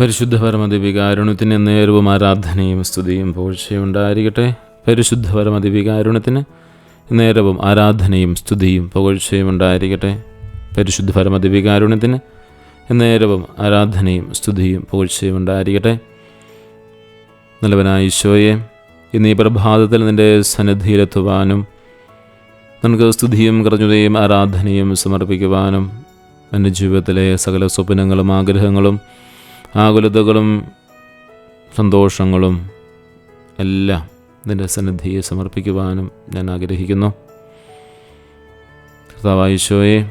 പരിശുദ്ധ പരമദിവികാരുണത്തിന് നേരവും ആരാധനയും സ്തുതിയും പുകഴ്ചയുണ്ടായിരിക്കട്ടെ പരിശുദ്ധ പരമദിവികാരുണത്തിന് നേരവും ആരാധനയും സ്തുതിയും പുകഴ്ചയും ഉണ്ടായിരിക്കട്ടെ. പരിശുദ്ധ പരമദിവികാരുണത്തിന് നേരവും ആരാധനയും സ്തുതിയും പുകഴ്ചയും ഉണ്ടായിരിക്കട്ടെ. നല്ലവനായ ഈശോയെ ഇന്ന് ഈ പ്രഭാതത്തിൽ നിന്റെ സന്നിധിയിലെത്തുവാനും നമുക്ക് സ്തുതിയും കൃതജ്ഞതയും ആരാധനയും സമർപ്പിക്കുവാനും എന്റെ ജീവിതത്തിലെ സകല സ്വപ്നങ്ങളും ആഗ്രഹങ്ങളും ആകുലതകളും സന്തോഷങ്ങളും എല്ലാം നിന്റെ സന്നിധിയെ സമർപ്പിക്കുവാനും ഞാൻ ആഗ്രഹിക്കുന്നു. കർത്താവായിശോയെ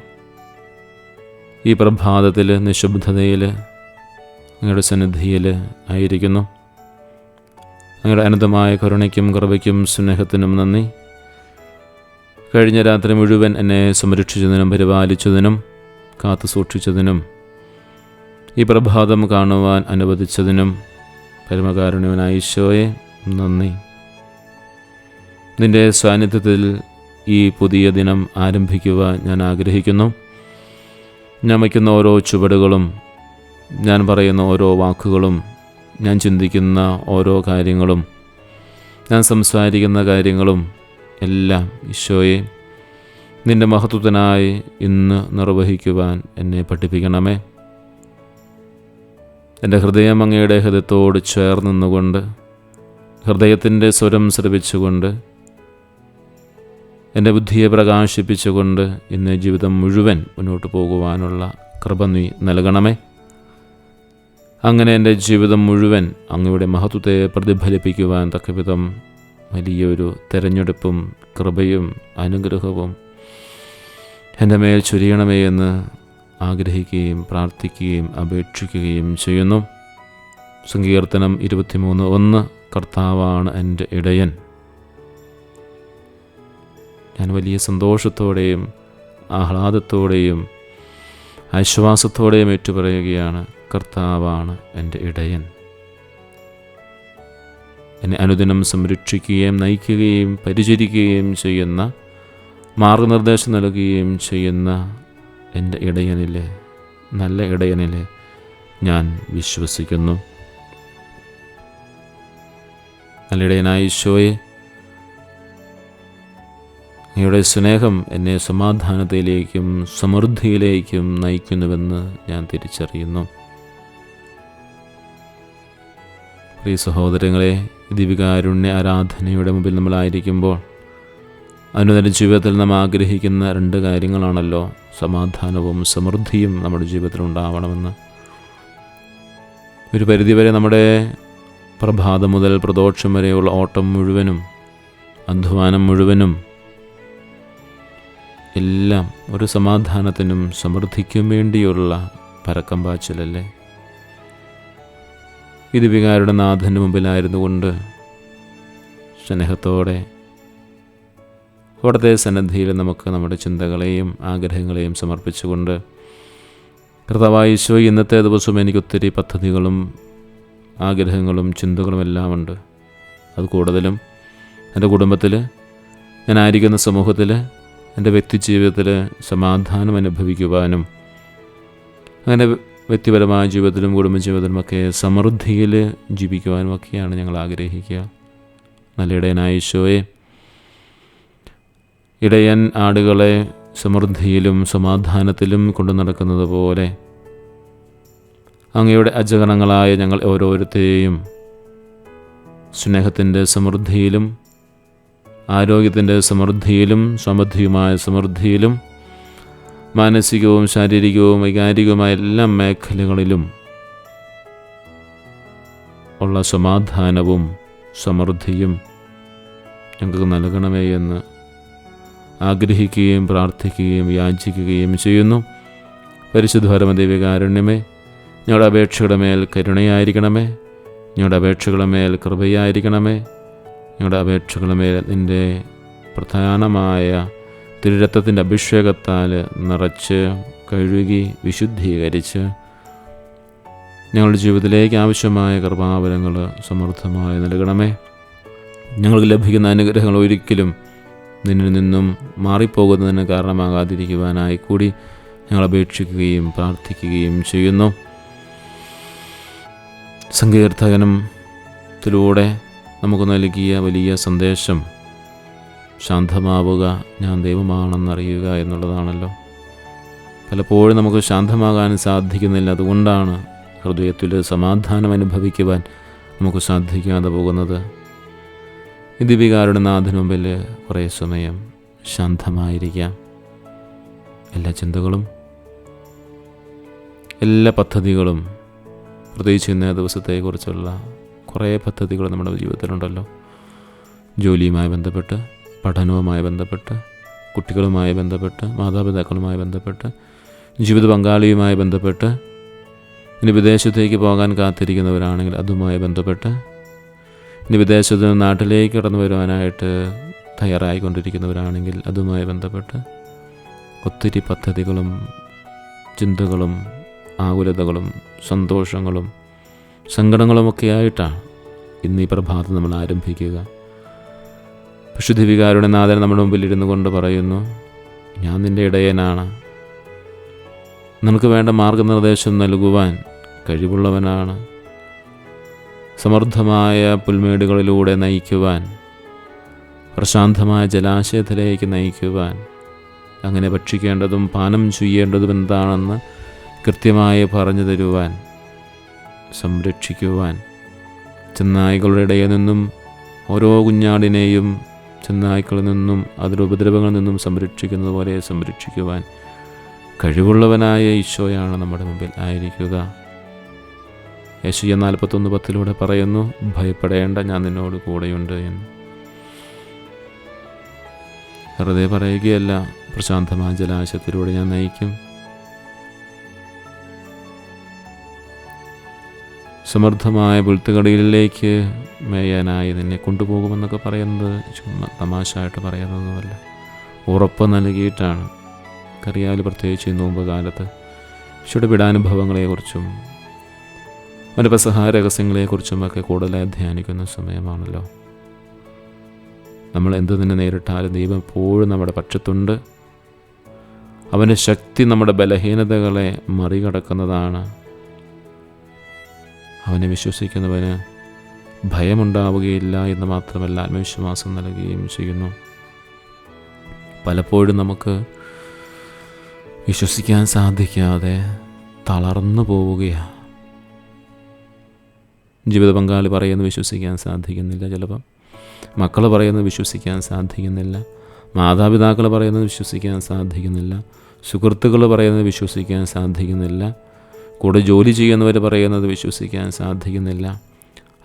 ഈ പ്രഭാതത്തിൽ നിശബ്ദതയിൽ അങ്ങയുടെ സന്നിധിയിൽ ആയിരിക്കുന്നു. അങ്ങയുടെ അനന്തമായ കരുണയ്ക്കും കൃപയ്ക്കും സ്നേഹത്തിനും നന്ദി. കഴിഞ്ഞ രാത്രി മുഴുവൻ എന്നെ സംരക്ഷിച്ചതിനും പരിപാലിച്ചതിനും കാത്തു സൂക്ഷിച്ചതിനും ഈ പ്രഭാതം കാണുവാൻ അനുവദിച്ചതിനും പരമകാരുണ്യവനായ ഈശോയെ നന്ദി. നിന്റെ സാന്നിധ്യത്തിൽ ഈ പുതിയ ദിനം ആരംഭിക്കുവാൻ ഞാൻ ആഗ്രഹിക്കുന്നു. ഞാൻ വയ്ക്കുന്ന ഓരോ ചുവടുകളും ഞാൻ പറയുന്ന ഓരോ വാക്കുകളും ഞാൻ ചിന്തിക്കുന്ന ഓരോ കാര്യങ്ങളും ഞാൻ സംസാരിക്കുന്ന കാര്യങ്ങളും എല്ലാം ഈശോയെ നിന്റെ മഹത്വത്തിനായി ഇന്ന് നിർവഹിക്കുവാൻ എന്നെ പഠിപ്പിക്കണമേ. എന്റെ ഹൃദയം അങ്ങയുടെ ഹൃദയത്തോട് ചേർന്ന് നിന്നുകൊണ്ട് ഹൃദയത്തിന്റെ സ്വരം ശ്രവിച്ചുകൊണ്ട് എന്റെ ബുദ്ധിയെ പ്രകാശിപ്പിച്ചുകൊണ്ട് ഇന്ന് ജീവിതം മുഴുവൻ മുന്നോട്ട് പോകുവാനുള്ള കൃപ നീ നൽകണമേ. അങ്ങനെ എന്റെ ജീവിതം മുഴുവൻ അങ്ങയുടെ മഹത്വത്തെ പ്രതിഫലിപ്പിക്കുവാൻ തക്കവിധം വലിയൊരു തിരഞ്ഞെടുപ്പും കൃപയും അനുഗ്രഹവും എന്റെ മേൽ ചൊരിയണമേ എന്ന് ആഗ്രഹിക്കുകയും പ്രാർത്ഥിക്കുകയും അപേക്ഷിക്കുകയും ചെയ്യുന്നു. സങ്കീർത്തനം ഇരുപത്തിമൂന്ന് ഒന്ന് കർത്താവാണ് എന്റെ ഇടയൻ. ഞാൻ വലിയ സന്തോഷത്തോടെയും ആഹ്ലാദത്തോടെയും ആശ്വാസത്തോടെയും ഏറ്റുപറയുകയാണ് കർത്താവാണ് എന്റെ ഇടയൻ. എന്നെ അനുദിനം സംരക്ഷിക്കുകയും നയിക്കുകയും പരിചരിക്കുകയും ചെയ്യുന്ന മാർഗനിർദ്ദേശം നൽകുകയും ചെയ്യുന്ന എന്റെ ഇടയനിലെ നല്ല ഇടയനിലെ ഞാൻ വിശ്വസിക്കുന്നു. നല്ല ഇടയനായ ഈശോയെ അങ്ങയുടെ സ്നേഹം എന്നെ സമാധാനത്തിലേക്കും സമൃദ്ധിയിലേക്കും നയിക്കുന്നുവെന്ന് ഞാൻ തിരിച്ചറിയുന്നു. പ്രിയ സഹോദരങ്ങളെ ദിവികാരുണ്യ ആരാധനയുടെ മുമ്പിൽ നമ്മളായിരിക്കുമ്പോൾ അനുദിന ജീവിതത്തിൽ നാം ആഗ്രഹിക്കുന്ന രണ്ട് കാര്യങ്ങളാണല്ലോ. സമാധാനവും സമൃദ്ധിയും നമ്മുടെ ജീവിതത്തിൽ ഉണ്ടാവണമെന്ന്. ഒരു പരിധിവരെ നമ്മുടെ പ്രഭാതം മുതൽ പ്രദോഷം വരെയുള്ള ഓട്ടം മുഴുവനും അധ്വാനം മുഴുവനും എല്ലാം ഒരു സമാധാനത്തിനും സമൃദ്ധിക്കും വേണ്ടിയുള്ള പരക്കം പാച്ചിലല്ലേ? ഇത് വികാരുടെ നാഥന്റെ മുമ്പിലായിരുന്നു കൊണ്ട് സ്നേഹത്തോടെ അവിടുത്തെ സന്നദ്ധിയിൽ നമുക്ക് നമ്മുടെ ചിന്തകളെയും ആഗ്രഹങ്ങളെയും സമർപ്പിച്ചുകൊണ്ട് കർത്താവായ ഇന്നത്തെ ദിവസവും എനിക്ക് ഒത്തിരി പദ്ധതികളും ആഗ്രഹങ്ങളും ചിന്തകളും എല്ലാം ഉണ്ട്. അത് കൂടുതലും എന്റെ കുടുംബത്തിൽ ഞാനായിരിക്കുന്ന സമൂഹത്തിൽ എന്റെ വ്യക്തി ജീവിതത്തിൽ സമാധാനം അനുഭവിക്കുവാനും അങ്ങനെ വ്യക്തിപരമായ ജീവിതത്തിലും കുടുംബജീവിതത്തിലുമൊക്കെ സമൃദ്ധിയിൽ ജീവിക്കുവാനും ഒക്കെയാണ് ഞങ്ങൾ ആഗ്രഹിക്കുക. നല്ലയിടയനായ ഈശോയെ ഇടയൻ ആടുകളെ സമൃദ്ധിയിലും സമാധാനത്തിലും കൊണ്ടു നടക്കുന്നത് പോലെ അങ്ങയുടെ അജഗണങ്ങളായ ഞങ്ങൾ ഓരോരുത്തരെയും സ്നേഹത്തിന്റെ സമൃദ്ധിയിലും ആരോഗ്യത്തിന്റെ സമൃദ്ധിയിലും സമൃദ്ധിയുമായ സമൃദ്ധിയിലും മാനസികവും ശാരീരികവും വൈകാരികവുമായ എല്ലാ മേഖലകളിലും ഉള്ള സമാധാനവും സമൃദ്ധിയും ഞങ്ങൾക്ക് നൽകണമേ എന്ന് ആഗ്രഹിക്കുകയും പ്രാർത്ഥിക്കുകയും യാചിക്കുകയും ചെയ്യുന്നു. പരിശുദ്ധ പരമദേവികാരുണ്യമേ ഞങ്ങളുടെ അപേക്ഷയുടെ മേൽ കരുണയായിരിക്കണമേ. ഞങ്ങളുടെ അപേക്ഷകളുടെ മേൽ കൃപയായിരിക്കണമേ. ഞങ്ങളുടെ അപേക്ഷകളുടെ മേൽ നിന്റെ പ്രധാനമായ തിരുരത്തത്തിന്റെ അഭിഷേകത്താൽ നിറച്ച് കഴുകി വിശുദ്ധീകരിച്ച് ഞങ്ങളുടെ ജീവിതത്തിലേക്ക് ആവശ്യമായ കൃപാവലങ്ങൾ സമൃദ്ധമായി നൽകണമേ. ഞങ്ങൾക്ക് ലഭിക്കുന്ന അനുഗ്രഹങ്ങൾ ഒരിക്കലും നിന്നിൽ നിന്നും മാറിപ്പോകുന്നതിന് കാരണമാകാതിരിക്കുവാനായി കൂടി ഞങ്ങൾ അപേക്ഷിക്കുകയും പ്രാർത്ഥിക്കുകയും ചെയ്യുന്നു. സങ്കീർത്തകനത്തിലൂടെ നമുക്ക് നൽകിയ വലിയ സന്ദേശം ശാന്തമാവുക ഞാൻ ദൈവമാണെന്നറിയുക എന്നുള്ളതാണല്ലോ. പലപ്പോഴും നമുക്ക് ശാന്തമാകാൻ സാധിക്കുന്നില്ല. അതുകൊണ്ടാണ് ഹൃദയത്തിൽ സമാധാനം അനുഭവിക്കുവാൻ നമുക്ക് സാധിക്കാതെ പോകുന്നത്. ദീപികാരുടെ നാഥന് മുമ്പിൽ കുറേ സമയം ശാന്തമായിരിക്കാം. എല്ലാ ചിന്തകളും എല്ലാ പദ്ധതികളും പ്രത്യേകിച്ച് ഇന്നേ ദിവസത്തെക്കുറിച്ചുള്ള കുറേ പദ്ധതികൾ നമ്മുടെ ജീവിതത്തിലുണ്ടല്ലോ. ജോലിയുമായി ബന്ധപ്പെട്ട് പഠനവുമായി ബന്ധപ്പെട്ട് കുട്ടികളുമായി ബന്ധപ്പെട്ട് മാതാപിതാക്കളുമായി ബന്ധപ്പെട്ട് ജീവിത പങ്കാളിയുമായി ബന്ധപ്പെട്ട് ഇനി വിദേശത്തേക്ക് പോകാൻ കാത്തിരിക്കുന്നവരാണെങ്കിൽ അതുമായി ബന്ധപ്പെട്ട് ഇനി വിദേശത്ത് നിന്ന് നാട്ടിലേക്ക് കടന്നു വരുവാനായിട്ട് തയ്യാറായിക്കൊണ്ടിരിക്കുന്നവരാണെങ്കിൽ അതുമായി ബന്ധപ്പെട്ട് ഒത്തിരി പദ്ധതികളും ചിന്തകളും ആകുലതകളും സന്തോഷങ്ങളും സങ്കടങ്ങളുമൊക്കെ ആയിട്ടാണ് ഇന്ന് ഈ പ്രഭാതം നമ്മൾ ആരംഭിക്കുക. വിശുദ്ധിവികാരുടെ നാഥൻ നമ്മുടെ മുമ്പിൽ ഇരുന്നു കൊണ്ട് പറയുന്നു ഞാൻ നിന്റെ ഇടയനാണ്. നിനക്ക് വേണ്ട മാർഗനിർദ്ദേശം നൽകുവാൻ കഴിവുള്ളവനാണ്. സമൃദ്ധമായ പുൽമേടുകളിലൂടെ നയിക്കുവാൻ പ്രശാന്തമായ ജലാശയത്തിലേക്ക് നയിക്കുവാൻ അങ്ങനെ ഭക്ഷിക്കേണ്ടതും പാനം ചെയ്യേണ്ടതും എന്താണെന്ന് കൃത്യമായി പറഞ്ഞു തരുവാൻ സംരക്ഷിക്കുവാൻ ചെന്നായ്ക്കളുടെ ഇടയിൽ നിന്നും ഓരോ കുഞ്ഞാടിനെയും ചെന്നായ്ക്കളിൽ നിന്നും അതിന്റെ ഉപദ്രവങ്ങളിൽ നിന്നും സംരക്ഷിക്കുന്നത് പോലെ സംരക്ഷിക്കുവാൻ കഴിവുള്ളവനായ ഈശോയാണ് നമ്മുടെ മുമ്പിൽ ആയിരിക്കുക. യേശുയ നാൽപ്പത്തൊന്ന് പത്തിലൂടെ പറയുന്നു ഭയപ്പെടേണ്ട ഞാൻ നിന്നോട് കൂടെയുണ്ട് എന്ന്. വെറുതെ പറയുകയല്ല പ്രശാന്തമായ ജലാശയത്തിലൂടെ ഞാൻ നയിക്കും. സമർത്ഥമായ പുൽത്തുകടിയിലേക്ക് മേയാനായി നിന്നെ കൊണ്ടുപോകുമെന്നൊക്കെ പറയുന്നത് ചുമ്മാ തമാശയായിട്ട് പറയുന്നതൊന്നുമല്ല. ഉറപ്പ് നൽകിയിട്ടാണ്. കറിയാൽ പ്രത്യേകിച്ച് നോമ്പ് കാലത്ത്. ഈശോയുടെ അവന്റെ പെസഹാര രഹസ്യങ്ങളെക്കുറിച്ചുമൊക്കെ കൂടുതലായി ധ്യാനിക്കുന്ന സമയമാണല്ലോ. നമ്മൾ എന്ത് തന്നെ നേരിട്ടാലും ദൈവം എപ്പോഴും നമ്മുടെ പക്ഷത്തുണ്ട്. അവന്റെ ശക്തി നമ്മുടെ ബലഹീനതകളെ മറികടക്കുന്നതാണ്. അവനെ വിശ്വസിക്കുന്നവന് ഭയമുണ്ടാവുകയില്ല എന്ന് മാത്രമല്ല ആത്മവിശ്വാസം നൽകുകയും ചെയ്യുന്നു. പലപ്പോഴും നമുക്ക് വിശ്വസിക്കാൻ സാധിക്കാതെ തളർന്നു പോവുകയാണ്. ജീവിത പങ്കാളി പറയുന്നത് വിശ്വസിക്കാൻ സാധിക്കുന്നില്ല ചിലപ്പം. മക്കൾ പറയുന്നത് വിശ്വസിക്കാൻ സാധിക്കുന്നില്ല. മാതാപിതാക്കൾ പറയുന്നത് വിശ്വസിക്കാൻ സാധിക്കുന്നില്ല. സുഹൃത്തുക്കൾ പറയുന്നത് വിശ്വസിക്കാൻ സാധിക്കുന്നില്ല. കൂടെ ജോലി ചെയ്യുന്നവർ പറയുന്നത് വിശ്വസിക്കാൻ സാധിക്കുന്നില്ല.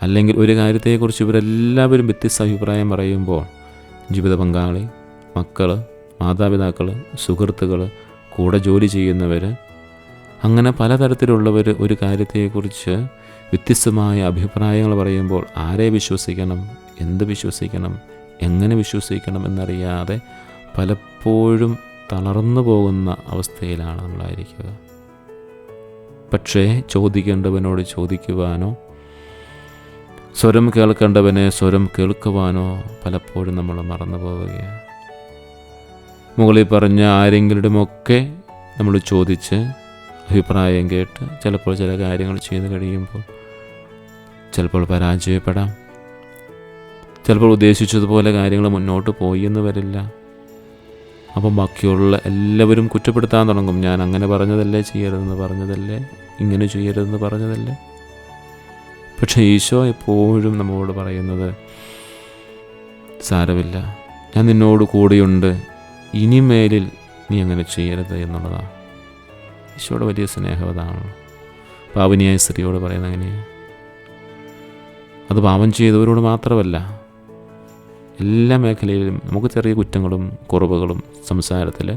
അല്ലെങ്കിൽ ഒരു കാര്യത്തെക്കുറിച്ച് ഇവരെല്ലാവരും വ്യത്യസ്ത അഭിപ്രായം പറയുമ്പോൾ ജീവിത പങ്കാളി മക്കൾ മാതാപിതാക്കൾ സുഹൃത്തുക്കൾ കൂടെ ജോലി ചെയ്യുന്നവർ അങ്ങനെ പലതരത്തിലുള്ളവർ ഒരു കാര്യത്തെക്കുറിച്ച് വ്യത്യസ്തമായ അഭിപ്രായങ്ങൾ പറയുമ്പോൾ ആരെ വിശ്വസിക്കണം എന്ത് വിശ്വസിക്കണം എങ്ങനെ വിശ്വസിക്കണം എന്നറിയാതെ പലപ്പോഴും തളർന്നു പോകുന്ന അവസ്ഥയിലാണ് നമ്മളായിരിക്കുക. പക്ഷേ ചോദിക്കേണ്ടവനോട് ചോദിക്കുവാനോ സ്വരം കേൾക്കേണ്ടവനെ സ്വരം കേൾക്കുവാനോ പലപ്പോഴും നമ്മൾ മറന്നു പോവുകയാണ്. മുകളിൽ പറഞ്ഞ ആരെങ്കിലുമൊക്കെ നമ്മൾ ചോദിച്ച് അഭിപ്രായം കേട്ട് ചിലപ്പോൾ ചില കാര്യങ്ങൾ ചെയ്ത് കഴിയുമ്പോൾ ചിലപ്പോൾ പരാജയപ്പെടാം. ചിലപ്പോൾ ഉദ്ദേശിച്ചതുപോലെ കാര്യങ്ങൾ മുന്നോട്ട് പോയി എന്ന് വരില്ല. അപ്പം ബാക്കിയുള്ള എല്ലാവരും കുറ്റപ്പെടുത്താൻ തുടങ്ങും. ഞാൻ അങ്ങനെ പറഞ്ഞതല്ലേ ചെയ്യരുതെന്ന് പറഞ്ഞതല്ലേ? ഇങ്ങനെ ചെയ്യരുതെന്ന് പറഞ്ഞതല്ലേ? പക്ഷേ ഈശോ എപ്പോഴും നമ്മോട് പറയുന്നത് സാരമില്ല. ഞാൻ നിന്നോട് കൂടെയുണ്ട്. ഇനിമേലിൽ നീ അങ്ങനെ ചെയ്യരുത് എന്നുള്ളതാണ്. ഈശോയുടെ വലിയ സ്നേഹം അതാണ്. പാവനിയായ സ്ത്രീയോട് പറയുന്നത് അങ്ങനെയാണ് അത് പാപം ചെയ്തവരോട് മാത്രമല്ല എല്ലാ മേഖലയിലും നമുക്ക് ചെറിയ കുറ്റങ്ങളും കുറവുകളും സംസാരത്തിൽ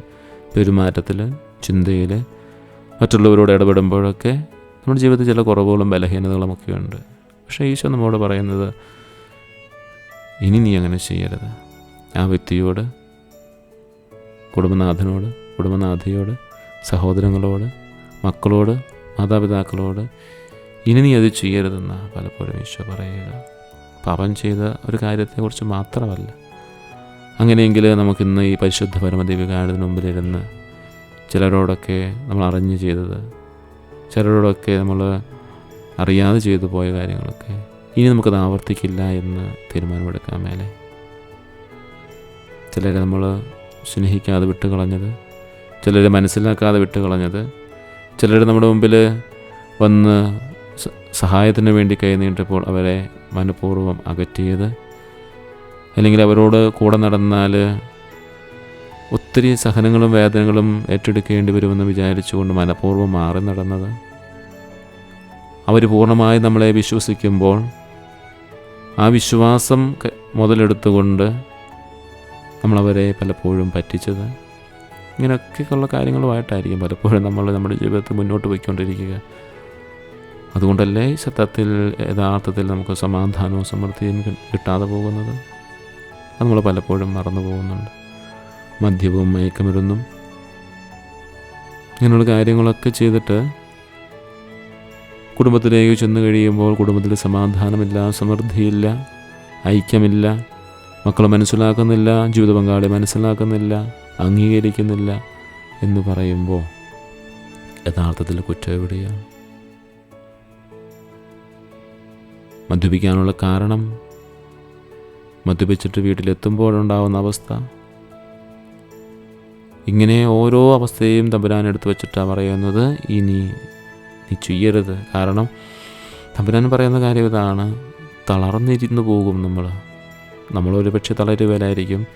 പെരുമാറ്റത്തിൽ ചിന്തയിൽ മറ്റുള്ളവരോട് ഇടപെടുമ്പോഴൊക്കെ നമ്മുടെ ജീവിതത്തിൽ ചില കുറവുകളും ബലഹീനതകളും ഒക്കെ ഉണ്ട് പക്ഷേ ഈശോ നമ്മോട് പറയുന്നത് ഇനി നീ അങ്ങനെ ചെയ്യരുത്. ആ വ്യക്തിയോട് കുടുംബനാഥനോട് കുടുംബനാഥയോട് സഹോദരങ്ങളോട് മക്കളോട് മാതാപിതാക്കളോട് ഇനി നീ അത് ചെയ്യരുതെന്ന് പലപ്പോഴും ഈശോ പറയുക. പാപം ചെയ്ത ഒരു കാര്യത്തെക്കുറിച്ച് മാത്രമല്ല. അങ്ങനെയെങ്കിൽ നമുക്കിന്ന് ഈ പരിശുദ്ധ പരമദിവികാരത്തിന് മുമ്പിലിരുന്ന് ചിലരോടൊക്കെ നമ്മൾ അറിഞ്ഞ് ചെയ്തത് ചിലരോടൊക്കെ നമ്മൾ അറിയാതെ ചെയ്തു പോയ കാര്യങ്ങളൊക്കെ ഇനി നമുക്കത് ആവർത്തിക്കില്ല എന്ന് തീരുമാനമെടുക്കാൻ മേലെ ചിലരെ നമ്മൾ സ്നേഹിക്കാതെ വിട്ട് കളഞ്ഞത് ചിലരെ മനസ്സിലാക്കാതെ വിട്ട് കളഞ്ഞത് ചിലർ നമ്മുടെ മുമ്പിൽ വന്ന് സഹായത്തിന് വേണ്ടി കൈനീട്ടപ്പോൾ അവരെ മനഃപൂർവം അകറ്റിയത്. അല്ലെങ്കിൽ അവരോട് കൂടെ നടന്നാൽ ഒത്തിരി സഹനങ്ങളും വേദനകളും ഏറ്റെടുക്കേണ്ടി വരുമെന്ന് വിചാരിച്ചുകൊണ്ട് മനഃപൂർവം മാറി നടന്നത്. അവർ പൂർണമായി നമ്മളെ വിശ്വസിക്കുമ്പോൾ ആ വിശ്വാസം മുതലെടുത്തുകൊണ്ട് നമ്മളവരെ പലപ്പോഴും പറ്റിച്ചത്. ഇങ്ങനെയൊക്കെയുള്ള കാര്യങ്ങളുമായിട്ടായിരിക്കും പലപ്പോഴും നമ്മൾ നമ്മുടെ ജീവിതത്തിൽ മുന്നോട്ട് പോയിക്കൊണ്ടിരിക്കുക. അതുകൊണ്ടല്ലേ സത്യത്തിൽ യഥാർത്ഥത്തിൽ നമുക്ക് സമാധാനവും സമൃദ്ധിയും കിട്ടാതെ പോകുന്നത്? അത് നമ്മൾ പലപ്പോഴും മറന്നു പോകുന്നുണ്ട്. മദ്യവും മയക്കമരുന്നും. ഇങ്ങനെയുള്ള കാര്യങ്ങളൊക്കെ ചെയ്തിട്ട് കുടുംബത്തിലേക്ക് ചെന്ന് കഴിയുമ്പോൾ കുടുംബത്തിൽ സമാധാനമില്ല സമൃദ്ധിയില്ല ഐക്യമില്ല മക്കൾ മനസ്സിലാക്കുന്നില്ല ജീവിത പങ്കാളി മനസ്സിലാക്കുന്നില്ല അംഗീകരിക്കുന്നില്ല എന്ന് പറയുമ്പോൾ യഥാർത്ഥത്തിൽ കുറ്റം എവിടെയാണ്? മദ്യപിക്കാനുള്ള കാരണം? മദ്യപിച്ചിട്ട് വീട്ടിലെത്തുമ്പോഴുണ്ടാവുന്ന അവസ്ഥ? ഇങ്ങനെ ഓരോ അവസ്ഥയും തമ്പുരാൻ എടുത്തു വെച്ചിട്ടാണ് പറയുന്നത്. ഇനി നീ ചെയ്യരുത്. കാരണം തമ്പുരാൻ പറയുന്ന കാര്യം ഇതാണ്. തളർന്നിരുന്നു പോകും നമ്മൾ നമ്മളൊരു പക്ഷേ തളരുവരായിരിക്കും.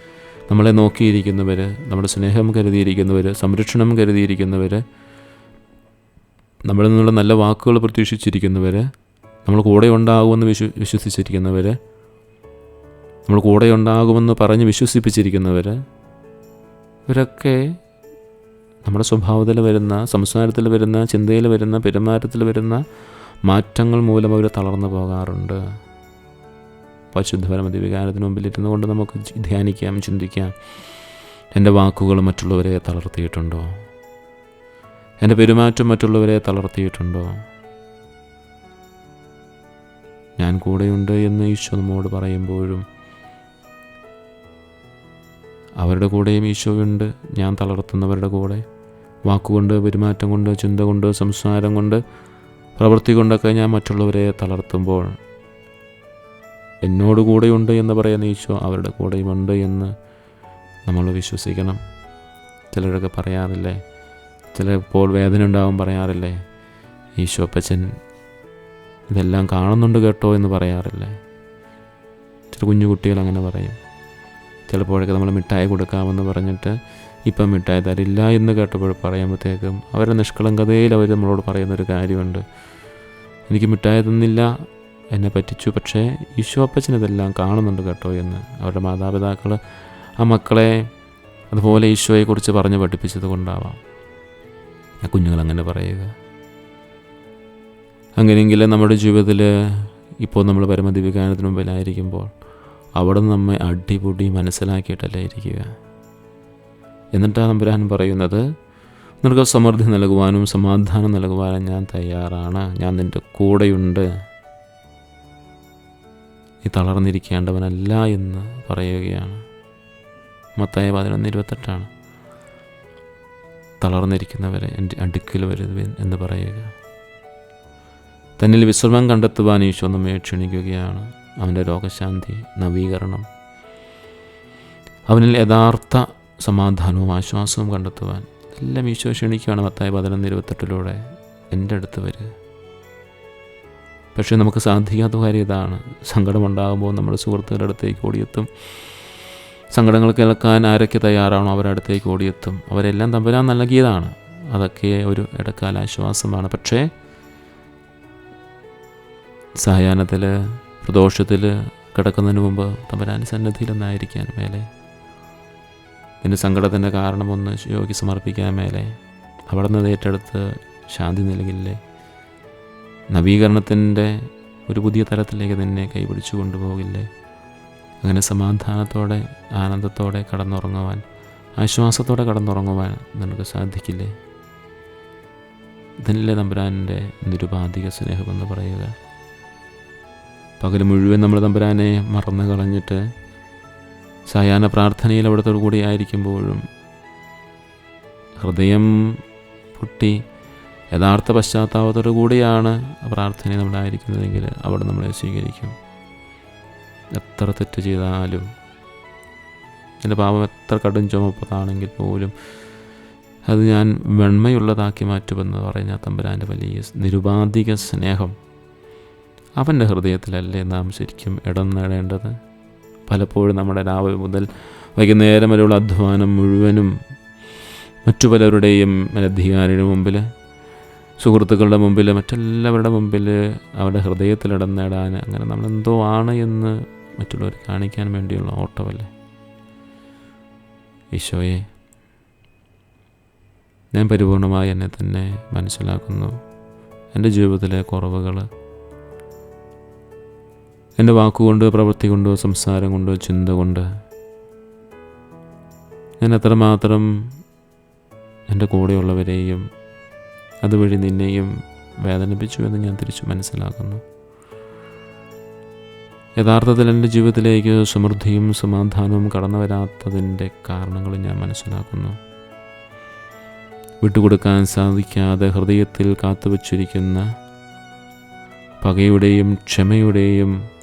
നമ്മളെ നോക്കിയിരിക്കുന്നവർ നമ്മുടെ സ്നേഹം കരുതിയിരിക്കുന്നവർ സംരക്ഷണം കരുതിയിരിക്കുന്നവർ നമ്മളിൽ നിന്നുള്ള നല്ല വാക്കുകൾ പ്രതീക്ഷിച്ചിരിക്കുന്നവർ നമ്മൾ കൂടെ ഉണ്ടാകുമെന്ന് വിശ്വ വിശ്വസിച്ചിരിക്കുന്നവർ നമ്മൾ കൂടെ ഉണ്ടാകുമെന്ന് പറഞ്ഞ് വിശ്വസിപ്പിച്ചിരിക്കുന്നവർ ഇവരൊക്കെ നമ്മുടെ സ്വഭാവത്തിൽ വരുന്ന സംസാരത്തിൽ വരുന്ന ചിന്തയിൽ വരുന്ന പെരുമാറ്റത്തിൽ വരുന്ന മാറ്റങ്ങൾ മൂലം അവർ തളർന്നു പോകാറുണ്ട്. പരിശുദ്ധപരമതി വികാരത്തിന് മുമ്പിൽ ഇരുന്നു കൊണ്ട് നമുക്ക് ധ്യാനിക്കാം ചിന്തിക്കാം. എന്റെ വാക്കുകൾ മറ്റുള്ളവരെ തളർത്തിയിട്ടുണ്ടോ? എന്റെ പെരുമാറ്റം മറ്റുള്ളവരെ തളർത്തിയിട്ടുണ്ടോ? ഞാൻ കൂടെയുണ്ട് എന്ന് ഈശോ നമ്മോട് പറയുമ്പോഴും അവരുടെ കൂടെയും ഈശോയുണ്ട്. ഞാൻ തളർത്തുന്നവരുടെ കൂടെ. വാക്കുകൊണ്ട് പെരുമാറ്റം കൊണ്ട് ചിന്ത കൊണ്ട് സംസാരം കൊണ്ട് പ്രവൃത്തി കൊണ്ടൊക്കെ ഞാൻ മറ്റുള്ളവരെ തളർത്തുമ്പോൾ എന്നോട് കൂടെയുണ്ട് എന്ന് പറയുന്ന ഈശോ അവരുടെ കൂടെയുമുണ്ട് എന്ന് നമ്മൾ വിശ്വസിക്കണം. ചിലരൊക്കെ പറയാറില്ലേ? ചിലപ്പോൾ വേദന ഉണ്ടാവും പറയാറില്ലേ? ഈശോ അപ്പച്ചൻ ഇതെല്ലാം കാണുന്നുണ്ട് കേട്ടോ എന്ന് പറയാറില്ലേ. ചില കുഞ്ഞു കുട്ടികൾ അങ്ങനെ പറയും. ചിലപ്പോഴൊക്കെ നമ്മൾ മിഠായി കൊടുക്കാമെന്ന് പറഞ്ഞിട്ട് ഇപ്പം മിഠായി തരില്ല എന്ന് കേട്ടപ്പോൾ പറയുമ്പോഴത്തേക്കും അവരുടെ നിഷ്കളങ്കതയിൽ അവർ നമ്മളോട് പറയുന്നൊരു കാര്യമുണ്ട്. എനിക്ക് മിഠായി തന്നില്ല എന്നെ പറ്റിച്ചു പക്ഷേ ഈശോ അപ്പച്ചൻ ഇതെല്ലാം കാണുന്നുണ്ട് കേട്ടോ എന്ന് അവരുടെ മാതാപിതാക്കൾ ആ മക്കളെ അതുപോലെ ഈശോയെക്കുറിച്ച് പറഞ്ഞ് പഠിപ്പിച്ചത് കൊണ്ടാവാം. ആ കുഞ്ഞുങ്ങൾ അങ്ങനെ പറയുക. അങ്ങനെയെങ്കിൽ നമ്മുടെ ജീവിതത്തിൽ ഇപ്പോൾ നമ്മൾ പരമതി വികാരത്തിന് മുമ്പിലായിരിക്കുമ്പോൾ അവിടെ നമ്മെ അടിപൊടി മനസ്സിലാക്കിയിട്ടല്ല ഇരിക്കുക. എന്നിട്ടാണ് നമ്പുരാൻ പറയുന്നത് നിനക്ക് സമൃദ്ധി നൽകുവാനും സമാധാനം നൽകുവാനും ഞാൻ തയ്യാറാണ്. ഞാൻ നിന്റെ കൂടെയുണ്ട്. നീ തളർന്നിരിക്കേണ്ടവനല്ല എന്ന് പറയുകയാണ്. മത്തായ പതിനൊന്ന് ഇരുപത്തെട്ടാണ്. തളർന്നിരിക്കുന്നവരെ എന്റെ അടുക്കൽ വരുവൻ എന്ന് പറയുക. തന്നിൽ വിശ്രമം കണ്ടെത്തുവാൻ ഈശോ നമ്മെ ക്ഷണിക്കുകയാണ്. അവന്റെ രോഗശാന്തി നവീകരണം അവനിൽ യഥാർത്ഥ സമാധാനവും ആശ്വാസവും കണ്ടെത്തുവാൻ എല്ലാം ഈശോ ക്ഷണിക്കുകയാണ് മത്തായ പതിനൊന്ന് ഇരുപത്തെട്ടിലൂടെ. എന്റെ അടുത്ത് വരിക പക്ഷേ നമുക്ക് സാധിക്കാത്ത കാര്യം ഇതാണ്. സങ്കടമുണ്ടാകുമ്പോൾ നമ്മുടെ സുഹൃത്തുക്കളുടെ അടുത്തേക്ക് ഓടിയെത്തും. സങ്കടങ്ങൾ കേൾക്കാൻ ആരൊക്കെ തയ്യാറാണോ അവരുടെ അടുത്തേക്ക് ഓടിയെത്തും. അവരെല്ലാം തമ്പുരാൻ നൽകിയതാണ്. അതൊക്കെ ഒരു ഇടക്കാല ആശ്വാസമാണ്. പക്ഷേ സായാഹ്നത്തിൽ പ്രദോഷത്തിൽ കിടക്കുന്നതിന് മുമ്പ് തമ്പരാന്റെ സന്നദ്ധിയിൽ ഒന്നായിരിക്കാൻ മേലെ. നിന്റെ സങ്കടത്തിന്റെ കാരണമൊന്ന് യോഗി സമർപ്പിക്കാൻ മേലെ. അവിടെ നിന്ന് ഏറ്റെടുത്ത് ശാന്തി നൽകില്ലേ? നവീകരണത്തിന്റെ ഒരു പുതിയ തലത്തിലേക്ക് നിന്നെ കൈപിടിച്ചു കൊണ്ടുപോകില്ലേ? അങ്ങനെ സമാധാനത്തോടെ ആനന്ദത്തോടെ കടന്നുറങ്ങുവാൻ ആശ്വാസത്തോടെ കടന്നുറങ്ങുവാൻ നിനക്ക് സാധിക്കില്ലേ? ഇതിനല്ലേ തമ്പുരാന്റെ നിരുപാധിക സ്നേഹമെന്ന് പറയുക. പകൽ മുഴുവൻ നമ്മൾ തമ്പുരാനെ മറന്നു കളഞ്ഞിട്ട് സായാഹ്ന പ്രാർത്ഥനയിൽ അവിടുത്തോടു കൂടി ആയിരിക്കുമ്പോഴും ഹൃദയം പൊട്ടി യഥാർത്ഥ പശ്ചാത്താപത്തോടു കൂടിയാണ് പ്രാർത്ഥന നമ്മളായിരിക്കുന്നതെങ്കിൽ അവിടെ നമ്മളെ സ്വീകരിക്കും. എത്ര തെറ്റ് ചെയ്താലും എന്റെ പാപം എത്ര കടും ചുമപ്പതാണെങ്കിൽ പോലും അത് ഞാൻ വെണ്മയുള്ളതാക്കി മാറ്റുമെന്ന് പറഞ്ഞ തമ്പുരാന്റെ വലിയ നിരുപാധിക സ്നേഹം അവന്റെ ഹൃദയത്തിലല്ലേ നാം ശരിക്കും ഇടം നേടേണ്ടത്? പലപ്പോഴും നമ്മുടെ രാവിലെ മുതൽ വൈകുന്നേരം വരെയുള്ള അധ്വാനം മുഴുവനും മറ്റു പലരുടെയും മേലധികാരിയുടെ മുമ്പിൽ സുഹൃത്തുക്കളുടെ മുമ്പിൽ മറ്റെല്ലാവരുടെ മുമ്പിൽ അവരുടെ ഹൃദയത്തിൽ ഇടം നേടാൻ അങ്ങനെ നമ്മൾ എന്തോ ആണ് എന്ന് മറ്റുള്ളവർ കാണിക്കാൻ വേണ്ടിയുള്ള ഓട്ടമല്ലേ? ഈശോയെ ഞാൻ പരിപൂർണമായി എന്നെ തന്നെ മനസ്സിലാക്കുന്നു. എന്റെ ജീവിതത്തിലെ കുറവുകൾ എന്റെ വാക്കുകൊണ്ട് പ്രവൃത്തി കൊണ്ടോ സംസാരം കൊണ്ടോ ചിന്ത കൊണ്ട് ഞാൻ എത്രമാത്രം എന്റെ കൂടെയുള്ളവരെയും അതുവഴി നിന്നെയും വേദനിപ്പിച്ചു എന്ന് ഞാൻ തിരിച്ചു മനസ്സിലാക്കുന്നു. യഥാർത്ഥത്തിൽ എന്റെ ജീവിതത്തിലേക്ക് സമൃദ്ധിയും സമാധാനവും കടന്നു വരാത്തതിന്റെ കാരണങ്ങൾ ഞാൻ മനസ്സിലാക്കുന്നു. വിട്ടുകൊടുക്കാൻ സാധിക്കാതെ ഹൃദയത്തിൽ കാത്തുവച്ചിരിക്കുന്ന പകയുടെയും ക്ഷമയുടെയും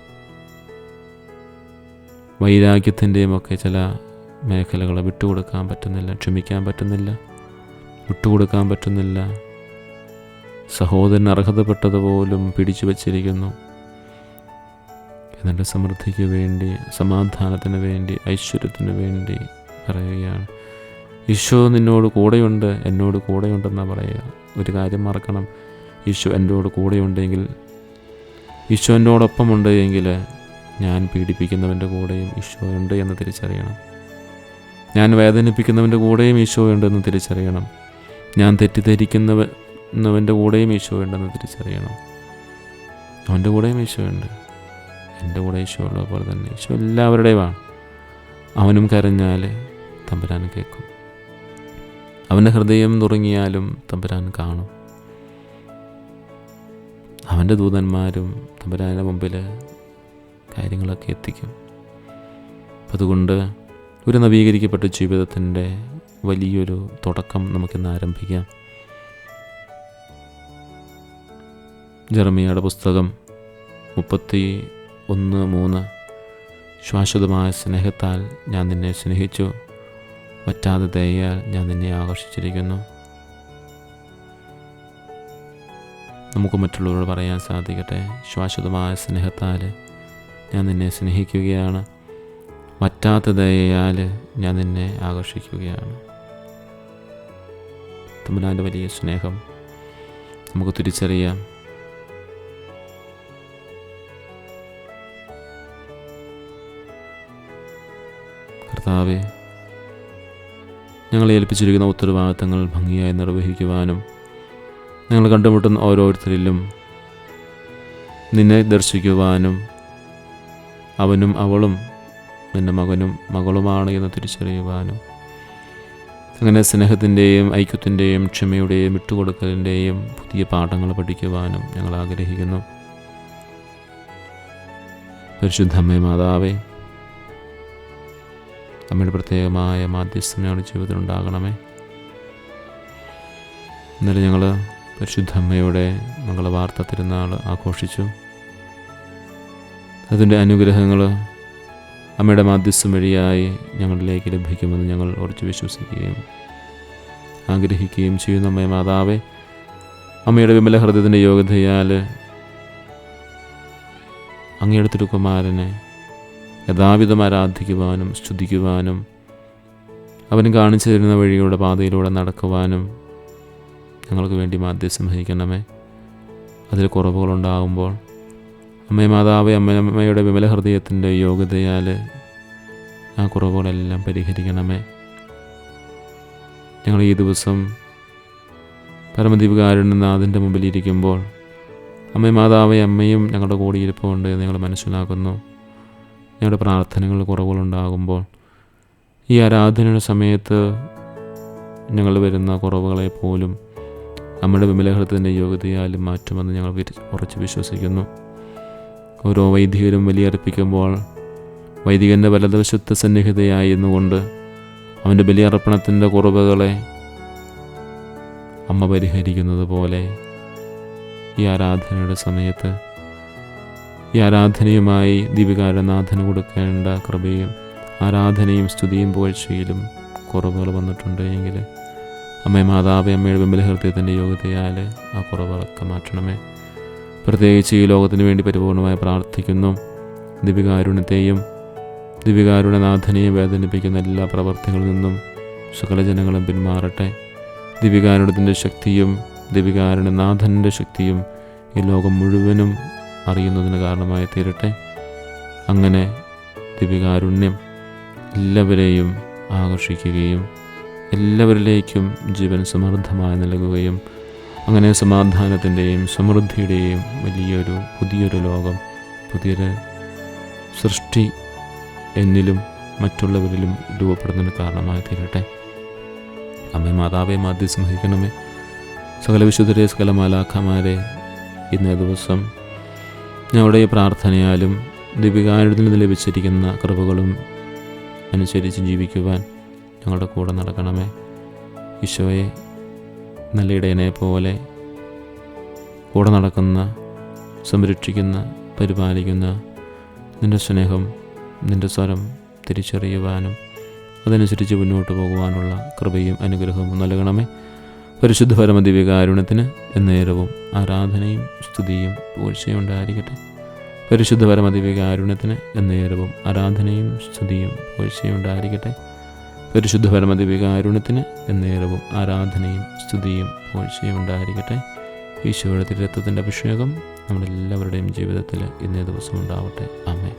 വൈരാഗ്യത്തിന്റെയും ഒക്കെ ചില മേഖലകൾ വിട്ടുകൊടുക്കാൻ പറ്റുന്നില്ല ക്ഷമിക്കാൻ പറ്റുന്നില്ല വിട്ടുകൊടുക്കാൻ പറ്റുന്നില്ല. സഹോദരൻ അർഹതപ്പെട്ടതുപോലും പിടിച്ചു വച്ചിരിക്കുന്നു. എന്നിട്ട് സമൃദ്ധിക്ക് വേണ്ടി സമാധാനത്തിന് വേണ്ടി ഐശ്വര്യത്തിന് വേണ്ടി പറയുകയാണ്. ഈശോ നിന്നോട് കൂടെയുണ്ട് എന്നോട് കൂടെയുണ്ടെന്നാണ് പറയുക. ഒരു കാര്യം മറക്കണം. ഈശോ എന്നോട് കൂടെയുണ്ടെങ്കിൽ ഈശോ എന്നോടൊപ്പം ഉണ്ട് എങ്കിൽ ഞാൻ പീഡിപ്പിക്കുന്നവന്റെ കൂടെയും ഈശോ ഉണ്ട് എന്ന് തിരിച്ചറിയണം. ഞാൻ വേദനിപ്പിക്കുന്നവന്റെ കൂടെയും ഈശോ ഉണ്ടെന്ന് തിരിച്ചറിയണം. ഞാൻ തെറ്റിദ്ധരിക്കുന്നവന്റെ കൂടെയും ഈശോ ഉണ്ടെന്ന് തിരിച്ചറിയണം. അവന്റെ കൂടെയും ഈശോ ഉണ്ട്. എന്റെ കൂടെ ഈശോ ഉള്ള പോലെ തന്നെ. ഈശോ എല്ലാവരുടെയുമാണ് അവനും കരഞ്ഞാൽ തമ്പുരാൻ കേൾക്കും. അവന്റെ ഹൃദയം നുറുങ്ങിയാലും തമ്പുരാൻ കാണും. അവന്റെ ദൂതന്മാരും തമ്പുരാന്റെ മുമ്പിൽ കാര്യങ്ങളൊക്കെ എത്തിക്കും. അപ്പം അതുകൊണ്ട് ഒരു നവീകരിക്കപ്പെട്ട ജീവിതത്തിന്റെ വലിയൊരു തുടക്കം നമുക്കിന്ന് ആരംഭിക്കാം. ജർമ്മിയുടെ പുസ്തകം മുപ്പത്തി ഒന്ന് മൂന്ന്. ശാശ്വതമായ സ്നേഹത്താൽ ഞാൻ നിന്നെ സ്നേഹിച്ചു. വറ്റാതെ ദയയാൽ ഞാൻ നിന്നെ ആകർഷിച്ചിരിക്കുന്നു. നമുക്ക് മറ്റുള്ളവരോട് പറയാൻ സാധിക്കട്ടെ. ശാശ്വതമായ സ്നേഹത്താൽ ഞാൻ നിന്നെ സ്നേഹിക്കുകയാണ്. വറ്റാത്ത ദയയാൽ ഞാൻ നിന്നെ ആകർഷിക്കുകയാണ്. തമ്പുരാന്റെ വലിയ സ്നേഹം നമുക്ക് തിരിച്ചറിയാം. കർത്താവെ ഞങ്ങളെ ഏൽപ്പിച്ചിരിക്കുന്ന ഉത്തരവാദിത്തങ്ങൾ ഭംഗിയായി നിർവഹിക്കുവാനും ഞങ്ങൾ കണ്ടുമുട്ടുന്ന ഓരോരുത്തരിലും നിന്നെ ദർശിക്കുവാനും അവനും അവളും നിന്റെ മകനും മകളുമാണ് എന്ന് തിരിച്ചറിയുവാനും അങ്ങനെ സ്നേഹത്തിന്റെയും ഐക്യത്തിന്റെയും ക്ഷമയുടെയും വിട്ടുകൊടുക്കലിന്റെയും പുതിയ പാഠങ്ങൾ പഠിക്കുവാനും ഞങ്ങൾ ആഗ്രഹിക്കുന്നു. പരിശുദ്ധമ്മേ മാതാവേ അമ്മയുടെ പ്രത്യേകമായ മാധ്യസ്ഥം ഞങ്ങളുടെ ജീവിതത്തിൽ ഉണ്ടാകണമേ. ഇന്നലെ ഞങ്ങൾ പരിശുദ്ധ അമ്മയുടെ മംഗളവാർത്ത തിരുനാൾ ആഘോഷിച്ചു. അതിന്റെ അനുഗ്രഹങ്ങൾ അമ്മയുടെ മാധ്യസ്ഥം വഴിയായി ഞങ്ങളിലേക്ക് ലഭിക്കുമെന്ന് ഞങ്ങൾ ഉറച്ചു വിശ്വസിക്കുകയും ആഗ്രഹിക്കുകയും ചെയ്യുന്ന. അമ്മയെ മാതാവേ അമ്മയുടെ വിമല ഹൃദയത്തിന്റെ യോഗ്യതയാൽ അങ്ങയുടെ തിരുക്കുമാരനെ യഥാവിധം ആരാധിക്കുവാനും സ്തുതിക്കുവാനും അവൻ കാണിച്ചു തരുന്ന വഴിയുടെ പാതയിലൂടെ നടക്കുവാനും ഞങ്ങൾക്ക് വേണ്ടി മാധ്യസ്ഥം വഹിക്കണമേ. അതിൽ കുറവുകളുണ്ടാകുമ്പോൾ അമ്മേ മാതാവേ അമ്മയമ്മയുടെ വിമല ഹൃദയത്തിന്റെ യോഗ്യതയാൽ ആ കുറവുകളെല്ലാം പരിഹരിക്കണമേ. ഞങ്ങൾ ഈ ദിവസം പരമദീപകാരുണ്യ നാഥിന്റെ മുമ്പിൽ ഇരിക്കുമ്പോൾ അമ്മേ മാതാവേ അമ്മയും ഞങ്ങളുടെ കൂടെ ഇരിപ്പുണ്ട് എന്ന് മനസ്സിലാക്കുന്നു. ഞങ്ങളുടെ പ്രാർത്ഥനകൾ കുറവുകളുണ്ടാകുമ്പോൾ ഈ ആരാധനയുടെ സമയത്ത് ഞങ്ങൾ വരുന്ന കുറവുകളെ പോലും നമ്മുടെ വിമലഹൃത്തിന്റെ യോഗ്യതയാലും മാറ്റുമെന്ന് ഞങ്ങൾ ഉറച്ച് വിശ്വസിക്കുന്നു. ഓരോ വൈദികരും ബലിയർപ്പിക്കുമ്പോൾ വൈദികന്റെ വലതുവശത്ത് സന്നിഹിതയായിരുന്നുകൊണ്ട് അവന്റെ ബലിയർപ്പണത്തിന്റെ കുറവുകളെ അമ്മ പരിഹരിക്കുന്നത് പോലെ ഈ ആരാധനയുടെ സമയത്ത് ഈ ആരാധനയുമായി ദീപികാരനാഥന് കൊടുക്കേണ്ട കൃപയും ആരാധനയും സ്തുതിയും പുകഴ്ചയിലും കുറവുകൾ വന്നിട്ടുണ്ട് എങ്കിൽ അമ്മേ മാതാവ് അമ്മയുടെ ബിംബല ഹൃദയത്തിന്റെ യോഗ്യതയാൽ ആ കുറവുകളൊക്കെ മാറ്റണമേ പ്രത്യേകിച്ച് ഈ ലോകത്തിന് വേണ്ടി പരിപൂർണമായി പ്രാർത്ഥിക്കുന്നു. ദിവികാരുണ്യത്തെയും ദിവികാരുണ്യനാഥനെയും വേദനിപ്പിക്കുന്ന എല്ലാ പ്രവർത്തികളിൽ നിന്നും സകല ജനങ്ങളും പിന്മാറട്ടെ. ദിവികാരുണത്തിന്റെ ശക്തിയും ദിവികാരുണ്യനാഥന്റെ ശക്തിയും ഈ ലോകം മുഴുവനും അറിയുന്നതിന് കാരണമായി തീരട്ടെ. അങ്ങനെ ദിവികാരുണ്യം എല്ലാവരെയും ആകർഷിക്കുകയും എല്ലാവരിലേക്കും ജീവൻ സമൃദ്ധമായി നൽകുകയും അങ്ങനെ സമാധാനത്തിന്റെയും സമൃദ്ധിയുടെയും വലിയൊരു പുതിയൊരു ലോകം പുതിയൊരു സൃഷ്ടി എന്നിലും മറ്റുള്ളവരിലും രൂപപ്പെടുന്നതിന് കാരണമായി തീരട്ടെ. അമ്മ മാതാവേ മാധ്യ സ്നേഹിക്കണമേ സകല വിശുദ്ധരെ സകല മാലാഖമാരെ ഇന്നേ ദിവസം ഞങ്ങളുടെ പ്രാർത്ഥനയാലും ദീപികാരുടെ നിന്ന് ലഭിച്ചിരിക്കുന്ന കൃപകളും അനുസരിച്ച് ജീവിക്കുവാൻ ഞങ്ങളുടെ കൂടെ നടക്കണമേ. ഈശോയെ നല്ല ഇടയനെ പോലെ കൂടെ നടക്കുന്ന സംരക്ഷിക്കുന്ന പരിപാലിക്കുന്ന നിന്റെ സ്നേഹം നിന്റെ സ്വരം തിരിച്ചറിയുവാനും അതനുസരിച്ച് മുന്നോട്ട് പോകുവാനുള്ള കൃപയും അനുഗ്രഹവും നൽകണമേ. പരിശുദ്ധ പരമദിവ്യകാരുണ്യത്തിന് എന്നേരവും ആരാധനയും സ്തുതിയും പൂഴ്ചയും ഉണ്ടായിരിക്കട്ടെ പരിശുദ്ധ പരമദിവ്യകാരുണ്യത്തിന് എന്നേരവും ആരാധനയും സ്തുതിയും പൂഴ്ചയും ഉണ്ടായിരിക്കട്ടെ പരിശുദ്ധ പരമദിവികാരുണ്യത്തിന് എന്നേരവും ആരാധനയും സ്തുതിയും പോഴ്ചയും ഉണ്ടായിരിക്കട്ടെ. ഈശോയുടെ തിരുരത്വത്തിന്റെ അഭിഷേകം നമ്മളെല്ലാവരുടെയും ജീവിതത്തിൽ ഇന്നേ ദിവസം ഉണ്ടാവട്ടെ. ആമേ